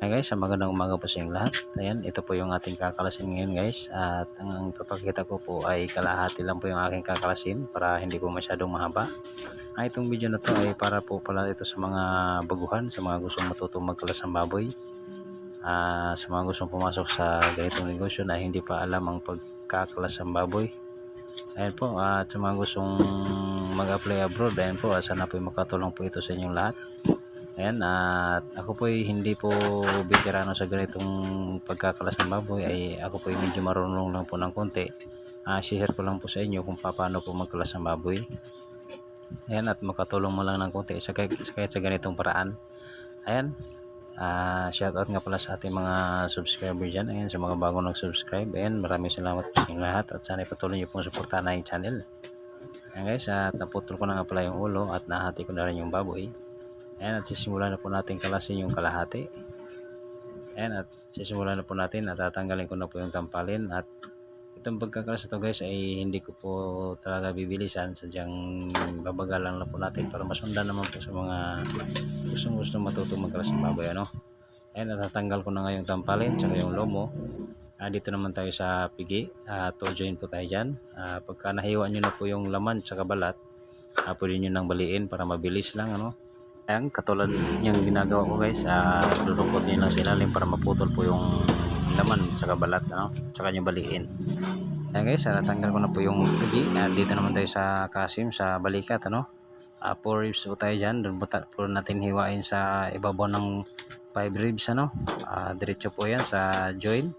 Hi guys, magandang umaga po sa inyong lahat. Ayan, ito po yung ating kakalasin ngayon guys. At ang papakita ko po ay kalahati lang po yung aking kakalasin para hindi po masyadong mahaba. Ah, itong video na to ay para po pala ito sa mga baguhan, sa mga gustong matutong magkalas ng baboy. Ah, sa mga gustong pumasok sa ganitong negosyo na hindi pa alam ang pagkakalas ng baboy. Ayan po, at sa mga gustong mag-apply abroad, ayan po, ah, sana po makatulong po ito sa inyong lahat. Ayan, at ako po ay hindi po veterano sa ganitong pagkakalas ng baboy ay ako po ay medyo marunong lang po ng konti. Ah, share ko lang po sa inyo kung paano po magkalas ng baboy. Ayan, at makatulong mo lang ng konti sa kahit, kahit sa ganitong paraan. Ayan, ah shout out nga pala sa ating mga subscriber dyan. Ayan, sa mga bago nag-subscribe. Ayan, maraming salamat po sa inyong lahat at sana ipatuloy niyo pong suportahan na yung channel. Ayan guys, at naputol ko na nga pala yung ulo at nahati ko na rin yung baboy. Ayan, at sisimulan na po natin kalasin yung kalahati. Ayan, at sisimulan na po natin at tatanggalin ko na po yung tampalin at itong pagkakalas ito guys ay hindi ko po talaga bibilisan sadyang babagalan lang po natin para masundan naman po sa mga gustong gustong matutong magkalas ng baboy ano. Ayan, at tatanggal ko na nga yung tampalin tsaka yung lomo. Ah, dito naman tayo sa pigi. Ah, to join po tayo dyan. Ah, pagka nahiwa nyo na po yung laman tsaka balat, ah, pwede nyo nang baliin para mabilis lang ano. Ayan, katulad yung ginagawa ko guys, uh, dudukot nyo lang sa para maputol po yung laman sa kabalat, ano? Tsaka nyo baliin. Ayan guys, uh, natanggal ko na po yung pigi. Uh, dito naman tayo sa kasim, sa balikat, ano? Uh, 4 ribs po tayo dyan. Doon po, po natin hiwain sa ibabaw ng 5 ribs, ano? Uh, diretso po yan sa join.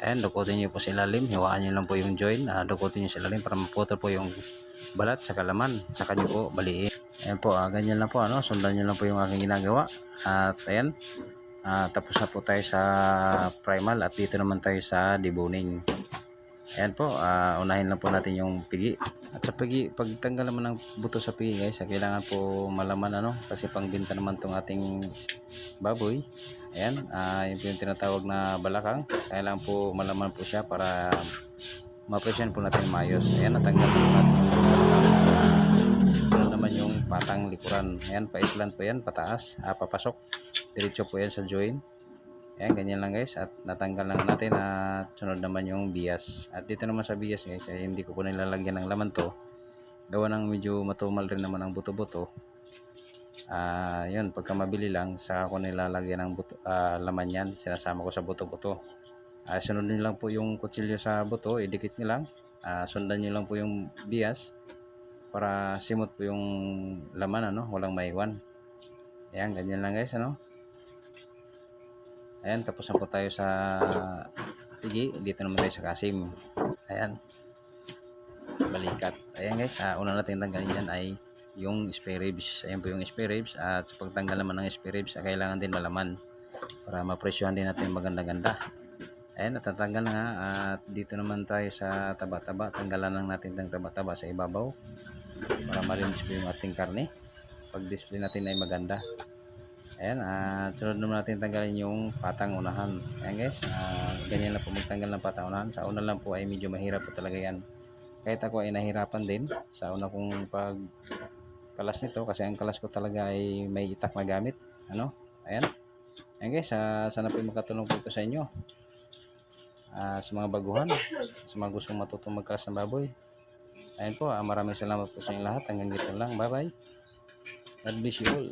Ayan, dukutin nyo po sa ilalim. Hiwaan nyo lang po yung join. Uh, dukutin nyo sa ilalim para maputol po yung balat sa kalaman. Tsaka nyo po baliin. Ayan po, ah, ganyan lang po, ano, sundan nyo lang po yung aking ginagawa. At ayan, ah, tapos na po tayo sa primal at dito naman tayo sa debuning. Ayan po, ah, unahin lang po natin yung pigi. At sa pigi, pagtanggal naman ng buto sa pigi guys, ah, kailangan po malaman ano, kasi pangbinta naman tong ating baboy. Ayan, ah, yun yung tinatawag na balakang. Kailangan po malaman po siya para ma-presyon po natin maayos. Ayan, natanggal po natin patang likuran. Ayan, pa-island po yan, pataas, ah, papasok. Diretso po yan sa join. Ayan, ganyan lang guys. At natanggal lang natin at sunod naman yung bias. At dito naman sa bias guys, ay hindi ko po nilalagyan ng laman to. Gawa ng medyo matumal rin naman ang buto-buto. Ah, yun, pagka mabili lang, sa ako nilalagyan ng buto, ah, laman yan. Sinasama ko sa buto-buto. Ah, sunod nyo lang po yung kutsilyo sa buto, idikit nyo lang. Ah, sundan nyo lang po yung bias para simot po yung laman ano, walang maiwan. Ayan, ganyan lang guys ano. Ayan, tapos na po tayo sa pigi. Dito naman tayo sa kasim. Ayan. Balikat. Ayan guys, ah, una natin tanggalin yan ay yung spare ribs. Ayan po yung spare ribs. At sa pagtanggal naman ng spare ribs, ah, kailangan din malaman para mapresyohan din natin maganda-ganda. Ayan, natatanggal na nga. At dito naman tayo sa taba-taba. Tanggalan lang natin ng taba-taba sa ibabaw para malinis po yung ating karne. Pag display natin ay maganda. Ayan, at sunod naman natin tanggalin yung patang unahan. Ayan guys, ah, ganyan lang po magtanggal ng patang unahan. Sa una lang po ay medyo mahirap po talaga yan. Kahit ako ay nahirapan din sa una kong pag kalas nito kasi ang kalas ko talaga ay may itak na gamit. Ano? Ayan. Ayan guys, ah, sana po makatulong po ito sa inyo. Ah, sa mga baguhan, sa mga gustong matutong magkalas ng baboy. Ayan po, ah, maraming salamat po sa inyo lahat. Hanggang dito lang. Bye-bye. God bless you all.